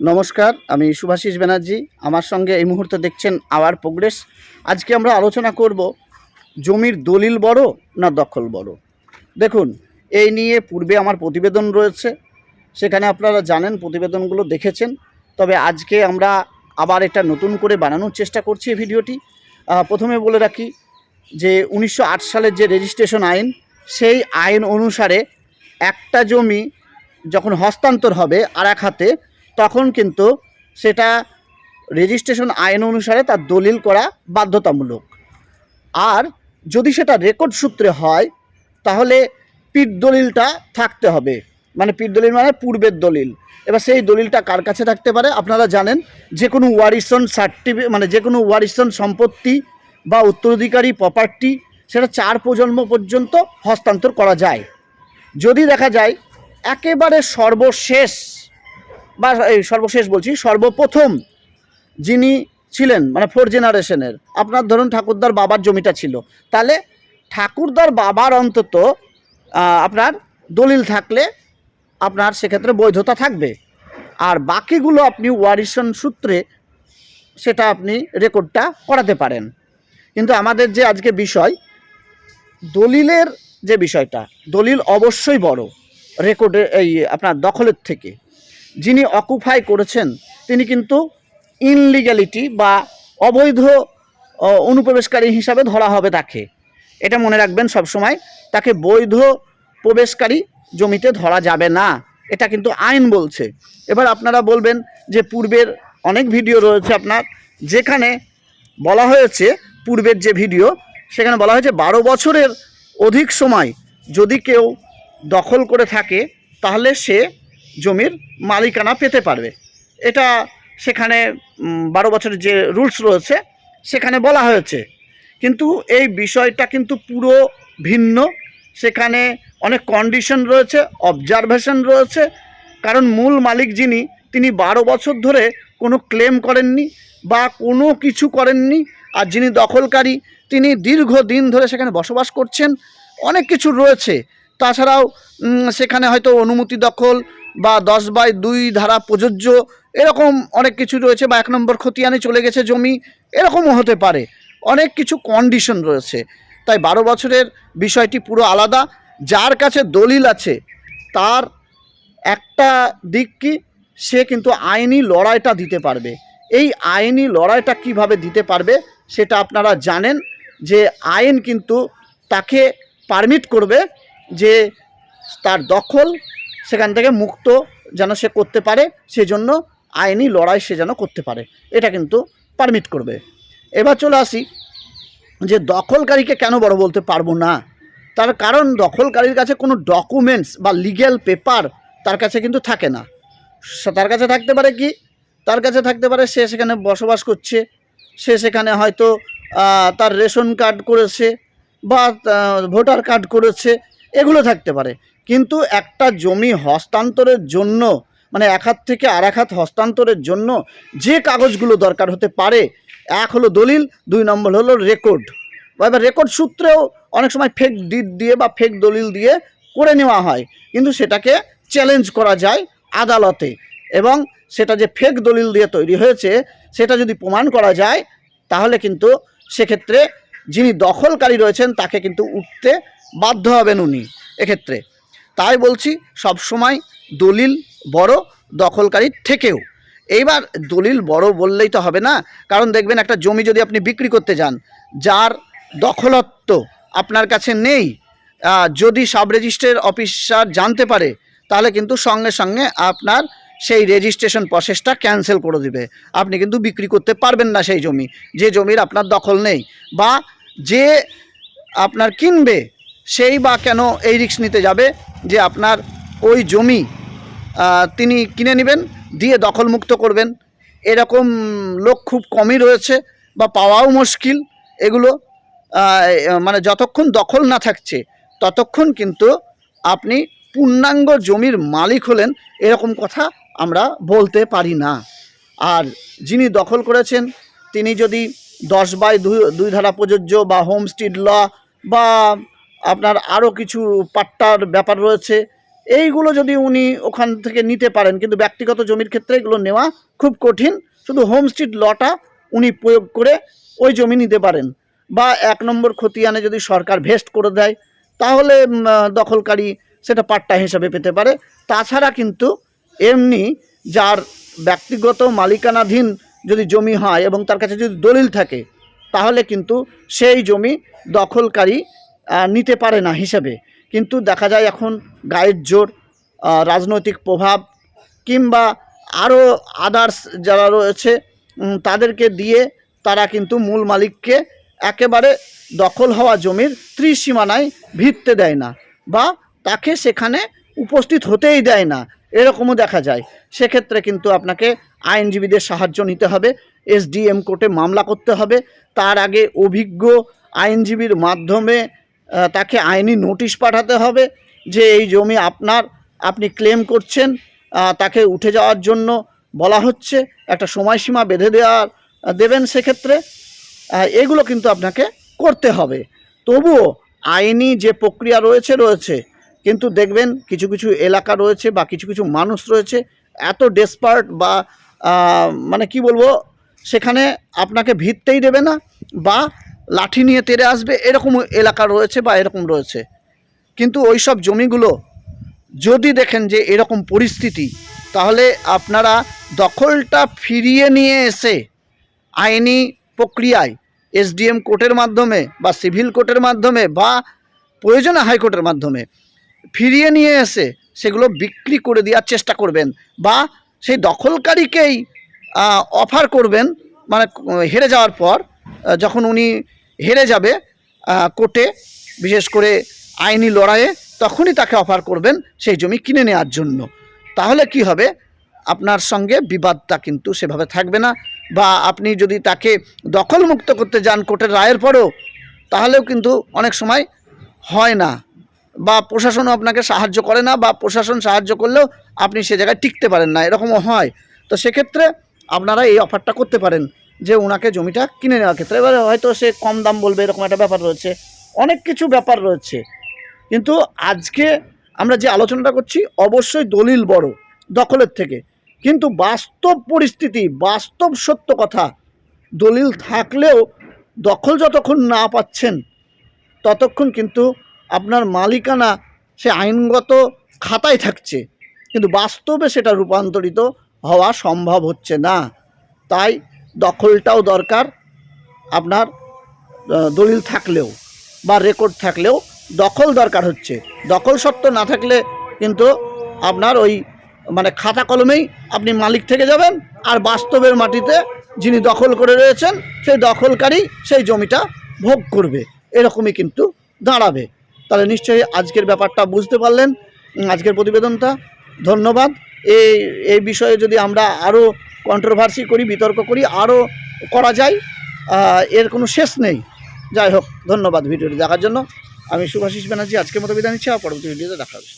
নমস্কার, আমি সুভাষিস ব্যানার্জি। আমার সঙ্গে এই মুহূর্তে দেখছেন আওয়ার প্রোগ্রেস। আজকে আমরা আলোচনা করব, জমির দলিল বড় না দখল বড়? দেখুন, এই নিয়ে পূর্বে আমার প্রতিবেদন রয়েছে। সেখানে আপনারা জানেন, প্রতিবেদনগুলো দেখেছেন। তবে আজকে আমরা আবার এটা নতুন করে বানানোর চেষ্টা করছি এই ভিডিওটি। প্রথমে বলে রাখি যে, উনিশশো আট সালের যে রেজিস্ট্রেশন আইন, সেই আইন অনুসারে একটা জমি যখন হস্তান্তর হবে, আর এক হাতে তখন কিন্তু সেটা রেজিস্ট্রেশন আইন অনুসারে তার দলিল করা বাধ্যতামূলক। আর যদি সেটা রেকর্ড সূত্রে হয়, তাহলে পিঠ দলিলটা থাকতে হবে। মানে পিঠ দলিল মানে পূর্বের দলিল। এবার সেই দলিলটা কার কাছে থাকতে পারে? আপনারা জানেন, যে কোনো ওয়ারিসন সার্টিফিকেট মানে যে কোনো ওয়ারিসন সম্পত্তি বা উত্তরাধিকারী প্রপার্টি সেটা চার প্রজন্ম পর্যন্ত হস্তান্তর করা যায়। যদি দেখা যায়, একেবারে সর্বশেষ বা এই সর্বশেষ বলছি, সর্বপ্রথম যিনি ছিলেন মানে ফোর জেনারেশনের আপনার ধরুন ঠাকুরদার বাবার জমিটা ছিল, তাহলে ঠাকুরদার বাবার অন্তত আপনার দলিল থাকলে আপনার সেক্ষেত্রে বৈধতা থাকবে। আর বাকিগুলো আপনি ওয়ারিশন সূত্রে সেটা আপনি রেকর্ডটা করাতে পারেন। কিন্তু আমাদের যে আজকে বিষয়, দলিলের যে বিষয়টা, দলিল অবশ্যই বড়, রেকর্ডে এই আপনার দখলের থেকে। যিনি অকুপাই করেছেন, তিনি কিন্তু ইনলিগ্যালিটি বা অবৈধ অনুপ্রবেশকারী হিসাবে ধরা হবে তাকে। এটা মনে রাখবেন সবসময়, তাকে বৈধ প্রবেশকারী জমিতে ধরা যাবে না। এটা কিন্তু আইন বলছে। এবার আপনারা বলবেন যে পূর্বের অনেক ভিডিও রয়েছে আপনার, যেখানে বলা হয়েছে, পূর্বের যে ভিডিও, সেখানে বলা হয়েছে বারো বছরের অধিক সময় যদি কেউ দখল করে থাকে, তাহলে সে জমির মালিকানা পেতে পারবে। এটা সেখানে বারো বছরের যে রুলস রয়েছে, সেখানে বলা হয়েছে। কিন্তু এই বিষয়টা কিন্তু পুরো ভিন্ন। সেখানে অনেক কন্ডিশন রয়েছে অবজারভেশন রয়েছে। কারণ মূল মালিক যিনি, তিনি বারো বছর ধরে কোনো ক্লেম করেননি বা কোনো কিছু করেননি। আর যিনি দখলকারী, তিনি দীর্ঘদিন ধরে সেখানে বসবাস করছেন। অনেক কিছু রয়েছে। তাছাড়াও সেখানে হয়তো অনুমতি দখল বা দশ বাই দুই ধারা প্রযোজ্য, এরকম অনেক কিছু রয়েছে বা এক নম্বর খতিয়ানে চলে গেছে জমি, এরকমও হতে পারে। অনেক কিছু কন্ডিশন রয়েছে। তাই বারো বছরের বিষয়টি পুরো আলাদা। যার কাছে দলিল আছে, তার একটা দিক কি, সে কিন্তু আইনি লড়াইটা দিতে পারবে। এই আইনি লড়াইটা কীভাবে দিতে পারবে, সেটা আপনারা জানেন যে আইন কিন্তু তাকে পারমিট করবে যে তার দখল সেখান থেকে মুক্ত যেন সে করতে পারে, সেজন্য আইনি লড়াই সে যেন করতে পারে। এটা কিন্তু পারমিট করবে। এবার চলে আসি যে দখলকারীকে কেন বড় বলতে পারব না? তার কারণ দখলকারীর কাছে কোনো ডকুমেন্টস বা লিগ্যাল পেপার তার কাছে কিন্তু থাকে না। তার কাছে থাকতে পারে কি? তার কাছে থাকতে পারে সে সেখানে বসবাস করছে। সে সেখানে হয়তো তার রেশন কার্ড করেছে বা ভোটার কার্ড করেছে। এগুলো থাকতে পারে। কিন্তু একটা জমি হস্তান্তরের জন্য মানে এক হাত থেকে আর এক হাত হস্তান্তরের জন্য যে কাগজগুলো দরকার হতে পারে, এক হলো দলিল, দুই নম্বর হলো রেকর্ড। এবার রেকর্ড সূত্রেও অনেক সময় ফেক ডিট দিয়ে বা ফেক দলিল দিয়ে করে নেওয়া হয়। কিন্তু সেটাকে চ্যালেঞ্জ করা যায় আদালতে। এবং সেটা যে ফেক দলিল দিয়ে তৈরি হয়েছে, সেটা যদি প্রমাণ করা যায়, তাহলে কিন্তু সেক্ষেত্রে যিনি দখলকারী রয়েছেন, তাকে কিন্তু উঠতে বাধ্য হবেন উনি এক্ষেত্রে। তাই বলছি, সবসময় দলিল বড় দখলকারীর থেকেও। এইবার দলিল বড় বললেই তো হবে না। কারণ দেখবেন একটা জমি যদি আপনি বিক্রি করতে যান, যার দখলত্ব আপনার কাছে নেই যদি সাব রেজিস্ট্রের অফিসার জানতে পারে, তাহলে কিন্তু সঙ্গে সঙ্গে আপনার সেই রেজিস্ট্রেশন প্রসেসটা ক্যান্সেল করে দিবে। আপনি কিন্তু বিক্রি করতে পারবেন না সেই জমি, যে জমির আপনার দখল নেই, বা যে আপনার কিনবে সেই বা কেন এই রিস্ক নিতে যাবে যে আপনার ওই জমি তিনি কিনে নেবেন, দিয়ে দখলমুক্ত করবেন। এরকম লোক খুব কমই রয়েছে বা পাওয়াও মুশকিল। এগুলো মানে যতক্ষণ দখল না থাকছে, ততক্ষণ কিন্তু আপনি পূর্ণাঙ্গ জমির মালিক হলেন, এরকম কথা আমরা বলতে পারি না। আর যিনি দখল করেছেন, তিনি যদি দশ বাই দুই ধারা প্রযোজ্য বা হোম হোমস্টিড ল বা আপনার আরও কিছু পাট্টার ব্যাপার রয়েছে। এইগুলো যদি উনি ওখান থেকে নিতে পারেন, কিন্তু ব্যক্তিগত জমির ক্ষেত্রে এগুলো নেওয়া খুব কঠিন। শুধু হোমস্টিড লটা উনি প্রয়োগ করে ওই জমি নিতে পারেন। বা এক নম্বর খতিয়ানে যদি সরকার ভেস্ট করে দেয়, তাহলে দখলকারী সেটা পাট্টা হিসাবে পেতে পারে। তাছাড়া কিন্তু এমনি যার ব্যক্তিগত মালিকানাধীন যদি জমি হয় এবং তার কাছে যদি দলিল থাকে, তাহলে কিন্তু সেই জমি দখলকারী নিতে পারে না হিসেবে। কিন্তু দেখা যায় এখন গায়ের জোর রাজনৈতিক প্রভাব কিংবা আরও আদার্স যারা রয়েছে তাদেরকে দিয়ে তারা কিন্তু মূল মালিককে একেবারে দখল হওয়া জমির ত্রিসীমানায় ভিত্তে দেয় না বা তাকে সেখানে উপস্থিত হতেই দেয় না, এরকমও দেখা যায়। সেক্ষেত্রে কিন্তু আপনাকে আইনজীবীদের সাহায্য নিতে হবে, এসডিএম কোর্টে মামলা করতে হবে। তার আগে অভিজ্ঞ আইনজীবীর মাধ্যমে তাকে আইনি নোটিশ পাঠাতে হবে যে এই জমি আপনার, আপনি ক্লেম করছেন তাকে উঠে যাওয়ার জন্য বলা হচ্ছে, একটা সময়সীমা বেঁধে দেওয়ার দেবেন সেক্ষেত্রে। এগুলো কিন্তু আপনাকে করতে হবে। তবুও আইনি যে প্রক্রিয়া রয়েছে রয়েছে। কিন্তু দেখবেন কিছু কিছু এলাকা রয়েছে বা কিছু কিছু মানুষ রয়েছে, এত ডেসপার্ট বা মানে কি বলব, সেখানে আপনাকে ভিততেই দেবে না বা লাঠি নিয়ে তেড়ে আসবে, এরকম এলাকা রয়েছে বা এরকম রয়েছে। কিন্তু ওই সব জমিগুলো যদি দেখেন যে এরকম পরিস্থিতি, তাহলে আপনারা দখলটা ফিরিয়ে নিয়ে এসে আইনি প্রক্রিয়ায় এসডিএম কোর্টের মাধ্যমে বা সিভিল কোর্টের মাধ্যমে বা প্রয়োজনে হাইকোর্টের মাধ্যমে ফিরিয়ে নিয়ে এসে সেগুলো বিক্রি করে দেওয়ার চেষ্টা করবেন বা সেই দখলকারীকেই অফার করবেন মানে হেরে যাওয়ার পর যখন উনি হেরে যাবে কোর্টে, বিশেষ করে আইনি লড়াইয়ে তখনই তাকে অফার করবেন সেই জমি কিনে নেওয়ার জন্য। তাহলে কি হবে? আপনার সঙ্গে বিবাদটা কিন্তু সেভাবে থাকবে না। বা আপনি যদি তাকে দখলমুক্ত করতে যান কোর্টের রায়ের পরেও, তাহলেও কিন্তু অনেক সময় হয় না। বা প্রশাসনও আপনাকে সাহায্য করে না, বা প্রশাসন সাহায্য করলেও আপনি সে জায়গায় টিকতে পারেন না, এরকমও হয়। তো সেক্ষেত্রে আপনারা এই অফারটা করতে পারেন। যে ওনাকে জমিটা কিনে নেওয়ার ক্ষেত্রে। এবারে হয়তো সে কম দাম বলবে, এরকম একটা ব্যাপার রয়েছে। অনেক কিছু ব্যাপার রয়েছে। কিন্তু আজকে আমরা যে আলোচনাটা করছি, অবশ্যই দলিল বড় দখলের থেকে। কিন্তু বাস্তব পরিস্থিতি, বাস্তব সত্য কথা, দলিল থাকলেও দখল যতক্ষণ না পাচ্ছেন, ততক্ষণ কিন্তু আপনার মালিকানা সে আইনগত খাতায় থাকছে। কিন্তু বাস্তবে সেটা রূপান্তরিত হওয়া সম্ভব হচ্ছে না। তাই দখলটাও দরকার, আপনার দলিল থাকলেও বা রেকর্ড থাকলেও দখল দরকার হচ্ছে। দখল সত্ত্ব না থাকলে কিন্তু আপনার ওই মানে খাতা কলমেই আপনি মালিক থেকে যাবেন আর বাস্তবের মাটিতে যিনি দখল করে রয়েছেন, সেই দখলকারী সেই জমিটা ভোগ করবে। এরকমই কিন্তু দাঁড়াবে। তাহলে নিশ্চয়ই আজকের ব্যাপারটা বুঝতে পারলেন। আজকের প্রতিবেদনটা। ধন্যবাদ। এই এই বিষয়ে যদি আমরা আরও কন্ট্রোভার্সি করি, বিতর্ক করি, আরও করা যায় এর কোনো শেষ নেই। যাই হোক, ধন্যবাদ ভিডিওটি দেখার জন্য। আমি সুভাষিস ব্যানার্জি, আজকের মতো বিদায় নিচ্ছি আর পরবর্তী ভিডিওতে দেখা হবে।